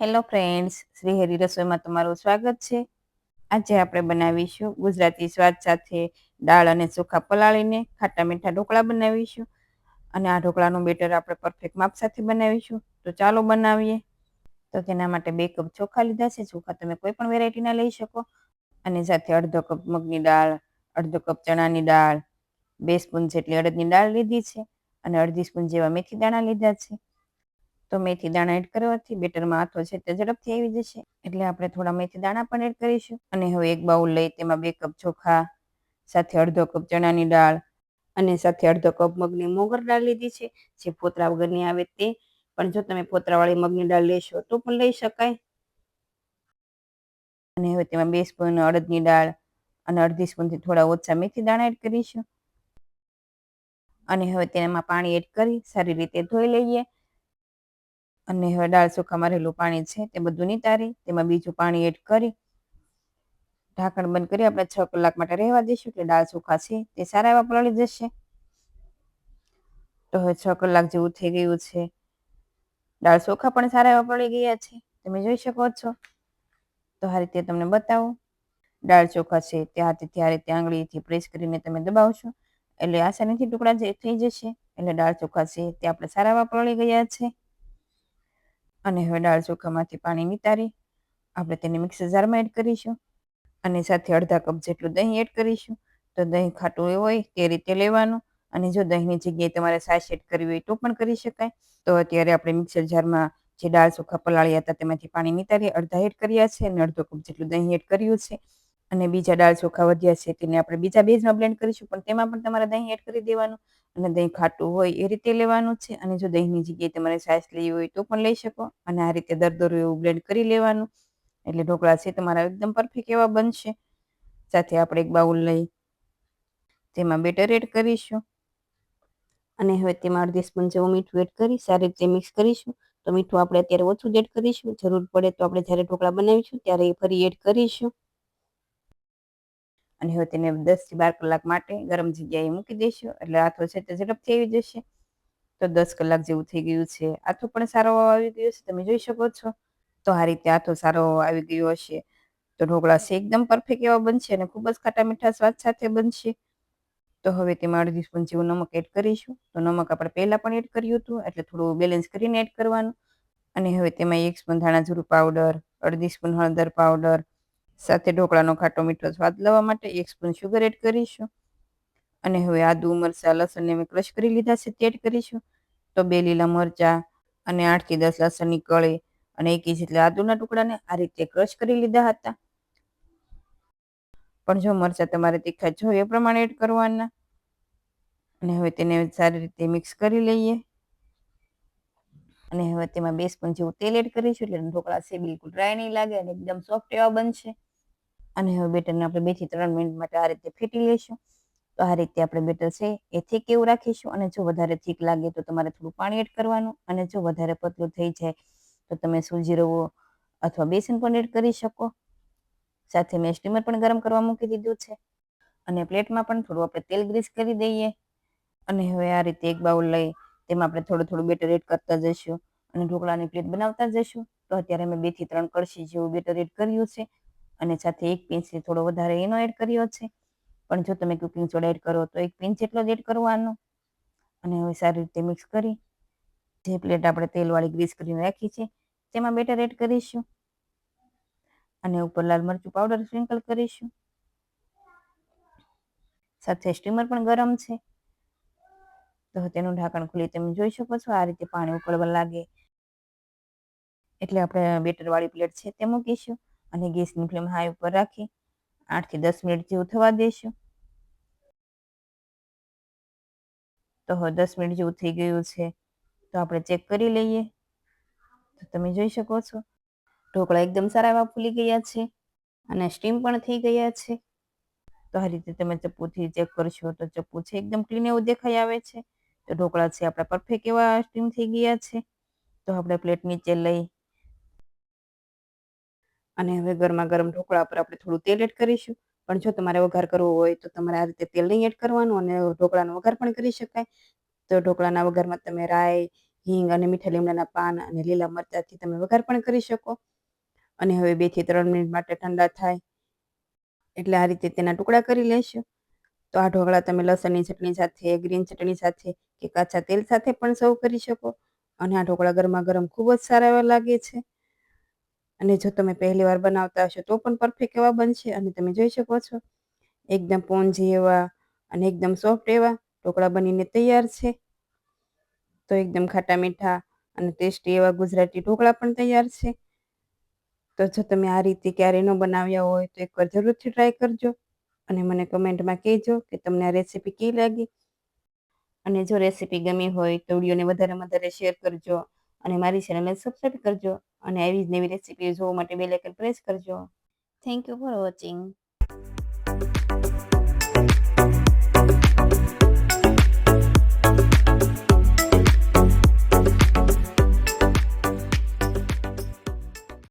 Hello friends, Shri Hari રસોઈમાં તમારું સ્વાગત છે. આજે આપણે બનાવીશું ગુજરાતી સ્વાદ સાથે દાળ અને સૂખા પલાળીને ખાટા મીઠા ઢોકળા બનાવીશું. અને આ ઢોકળાનું બેટર આપણે પરફેક્ટ માપ સાથે બનાવીશું. તો ચાલો બનાવીએ. તો તેના માટે બે કપ ચોખા લીધા છે. ચોખા તમે કોઈ પણ વેરાયટીના લઈ શકો. અને સાથે અડધો કપ મગની દાળ, અડધો કપ ચણાની દાળ, બે સ્પૂન જેટલી અડદની દાળ લીધી છે. અને અડધી સ્પૂન જેવા મેથી દાણા લીધા છે. તો મેથી દાણા એડ કરવાથી બેટરમાં આથો છે તે ઝડપથી આવી જશે. એટલે આપણે થોડા મેથી દાણા પણ એડ કરીશું. અને હવે એક બાઉલ લઈ તેમાં બે કપ ચોખા, સાથે અડધો કપ ચણાની દાળ અને સાથે અડધો કપ મગની મોગર દાળ લીધી છે. જે પોતરા વગરની આવે તે. પણ જો તમે પોતરાવાળી મગની દાળ લેશો તો પણ લઈ શકાય. અને હવે તેમાં બે સ્પૂન અડદની દાળ અને અડધી સ્પૂનથી થોડા ઓછા મેથી દાણા એડ કરીશું. અને હવે તેમાં પાણી એડ કરી સારી રીતે ધોઈ લઈએ. અને હવે દાળ ચોખામાં રહેલું પાણી છે, તે બધું નિતારી, તેમાં બીજું પાણી એડ કરી, ઢાંકણ બંધ કરી આપણે છ કલાક માટે રહેવા દઈશું એટલે દાળ છે, તે સારા એવા પલળી જશે. તો હવે છ કલાક જેવું થઈ ગયું છે. દાળ ચોખા પણ સારા એવા પડી ગયા છે, તમે જોઈ શકો છો. તો આ રીતે તમને બતાવું. દાળ ચોખા છે, તે હાથેથી આ રીતે આંગળીથી પ્રેસ કરીને તમે દબાવશો, એટલે આસાનીથી ટુકડા થઈ જશે, એટલે દાળ ચોખા છે, તે આપણે સારા એવા પલળી ગયા છે. અને હવે દાળ ચોખામાંથી પાણી નિતારી, આપણે તેને મિક્સર જારમાં એડ કરીશું. અને સાથે અડધા કપ જેટલું દહીં એડ કરીશું. તો દહીં ખાટું હોય તે રીતે લેવાનું. અને જો દહીંની જગ્યાએ તમારે છાશ એડ કરવી હોય તો પણ કરી શકાય. તો અત્યારે આપણે મિક્સર જારમાં જે દાળ ચોખા પલાળ્યા હતા તેમાંથી પાણી નિતારી અડધા એડ કર્યા છે અને અડધો કપ જેટલું દહીં એડ કર્યું છે. અને બીજા દાળ ચોખા વધ્યા છે તેને આપણે બીજા બેઝમાં બ્લેન્ડ કરીશું પણ તેમાં પણ તમારે દહીં એડ કરી દેવાનું. અને દહીં ખાટું હોય એ રીતે લેવાનું છે. અને જો દહીંની જગ્યાએ તમારે છાશ લેવી હોય તો પણ લઈ શકો. અને આ રીતે દરદરું એવું બ્લેન્ડ કરી લેવાનું. એટલે ઢોકળા છે તમારા એકદમ પરફેક્ટ એવા બનશે. સાથે આપણે એક બાઉલ લઈ તેમાં બેટર એડ કરીશું. અને હવે તેમાં અડધી સ્પૂન જેવું મીઠું એડ કરી સારી રીતે મિક્સ કરીશું. તો મીઠું આપણે અત્યારે ઓછું એડ કરીશું. જરૂર પડે તો આપણે જ્યારે ઢોકળા બનાવીશું ત્યારે એ ફરી એડ કરીશું. અને હવે તેને દસથી બાર કલાક માટે ગરમ જગ્યાએ મૂકી દઈશું એટલે આથો છે તે ઝડપથી આવી જશે. તો દસ કલાક જેવું થઈ ગયું છે. આથો પણ સારો આવી ગયો છે. તમે જોઈ શકો છો. તો આ રીતે આથો સારો આવી ગયો હશે. તો ઢોકળા છે એકદમ પરફેક્ટ એવા બનશે અને ખૂબ જ ખાટા મીઠા સ્વાદ સાથે બનશે. તો હવે તેમાં અડધી સ્પૂન જેવું નમક એડ કરીશું. તો નમક આપણે પહેલાં પણ એડ કર્યું હતું. એટલે થોડું બેલેન્સ કરીને એડ કરવાનું. અને હવે તેમાં એક સ્પૂન ધાણા જીરું પાવડર અડધી સ્પૂન હળદર પાવડર સાથે ઢોકળાનો ખાટો મીઠો સ્વાદ લેવા માટે એક સ્પૂન શુગર એડ કરીશું. અને હવે આદુ, મરચાં, લસણને મેં ક્રશ કરી લીધા છે, તે એડ કરીશું. તો બે લીલા મરચાં અને આઠથી દસ લસણની કળી અને એક જેટલા આદુના ટુકડાને આ રીતે ક્રશ કરી લીધા હતા. પણ જો મરચાં તમારે તીખા જોઈએ એ પ્રમાણે એડ કરવાના. અને હવે તેને સારી રીતે મિક્સ કરી લઈએ. અને હવે તેમાં બે સ્પૂન જેવું તેલ એડ કરીશું, એટલે ઢોકળા છે, બિલકુલ ડ્રાય નહીં લાગે અને એકદમ સોફ્ટ એવા બનશે. અને હવે બેટરને આપણે બેથી ત્રણ મિનિટ માટે આ રીતે ફેટી લઈશું. તો આ રીતે આપણે બેટર છે એ થીક એવું રાખીશું અને જો વધારે થીક લાગે તો તમારે થોડું પાણી એડ કરવાનું અને જો વધારે પતલું થઈ જાય તો તમે સૂજી રવો અથવા બેસન પણ એડ કરી શકો. સાથે મેં સ્ટીમર પણ ગરમ કરવા મૂકી દીધું છે. અને પ્લેટમાં પણ થોડું આપણે તેલ ગ્રીસ કરી દઈએ. અને હવે આ રીતે એક બાઉલ લઈ તેમાં આપણે થોડું થોડું બેટર એડ કરતા જઈશું અને ઢોકળાની પ્લેટ બનાવતા જઈશું. તો અત્યારે મેં બેથી ત્રણ કળશી જેવું બેટર એડ કર્યું છે. અને સાથે એક પિંચથી થોડો વધારે એનો એડ કર્યો છે. પણ જો તમે કુકિંગ સોડા એડ કરો તો એક પિંચ જેટલો જ એડ કરવાનો. અને હવે સારી રીતે મિક્સ કરી. જે પ્લેટ આપણે તેલવાળી ગ્રીસ કરીને રાખી છે, તેમાં બેટર એડ કરીશું. અને ઉપર લાલ મરચું પાવડર સ્પ્રિંકલ કરીશું. સાથે સ્ટીમર પણ ગરમ છે. તો તેનું ઢાંકણ ખોલી તમે જોઈ શકો છો, આ રીતે પાણી ઉકળવા લાગે. એટલે આપણે બેટરવાળી પ્લેટ છે તે મૂકીશું. અને ગેસની ફ્લેમ હાઈ ઉપર રાખી આઠથી દસ મિનિટ જેવું થવા દેશું. તો હવે દસ મિનિટ જેવું થઈ ગયું છે, તો આપણે ચેક કરી લઈએ. તો તમે જોઈ શકો છો, ઢોકળા એકદમ સારા એવા ફૂલી ગયા છે અને સ્ટીમ પણ થઈ ગયા છે. તો આ રીતે તમે ચપ્પુથી ચેક કરશો તો ચપ્પુ છે એકદમ ક્લીન એવું દેખાઈ આવે છે. તો ઢોકળા છે આપણા પરફેક્ટ એવા સ્ટીમ થઈ ગયા છે. તો આપણે પ્લેટ નીચે લઈ અને હવે ગરમા ગરમ ઢોકળા પર આપણે થોડું તેલ એડ કરીશું. પણ જો તમારે વઘાર કરવો હોય તો તમારે આ રીતે તેલ નહીં એડ કરવાનું અને ઢોકળાનો વઘાર પણ કરી શકાય. તો ઢોકળાના વઘારમાં તમે રાઈ, હિંગ અને મીઠા લીમડાના પાન અને લીલા મરચાંથી તમે વઘાર પણ કરી શકો. અને હવે બેથી ત્રણ મિનિટ માટે ઠંડા થાય એટલે આ રીતે તેના ટુકડા કરી લેશો. તો આ ઢોકળા તમે લસણની ચટણી સાથે, ગ્રીન ચટણી સાથે કે કાચા તેલ સાથે પણ સર્વ કરી શકો. અને આ ઢોકળા ગરમા ગરમ ખૂબ જ સારા એવા લાગે છે. અને જો તમે પહેલી વાર બનાવતા હશો, તો પણ પરફેક્ટ એવા બનશે અને તમે જોઈ શકો છો. એકદમ પોંજી એવા અને એકદમ સોફ્ટ એવા ઢોકળા બનીને તૈયાર છે. તો એકદમ ખાટા મીઠા અને ટેસ્ટી એવા ગુજરાતી ઢોકળા પણ તૈયાર છે. તો જો તમે આ રીતે ક્યારેય ન બનાવ્યા હોય, તો એકવાર જરૂરથી ટ્રાય કરજો અને મને કમેન્ટમાં કહેજો કે તમને આ રેસીપી કેવી લાગી. અને જો રેસીપી ગમી હોય, તો વિડીયોને વધારે વધારે શેર કરજો. અને મારી ચેનલને સબસ્ક્રાઈબ કરજો અને આવી જ નવી રેસીપી જોવા માટે બેલ આઇકન પ્રેસ કરજો. Thank you for watching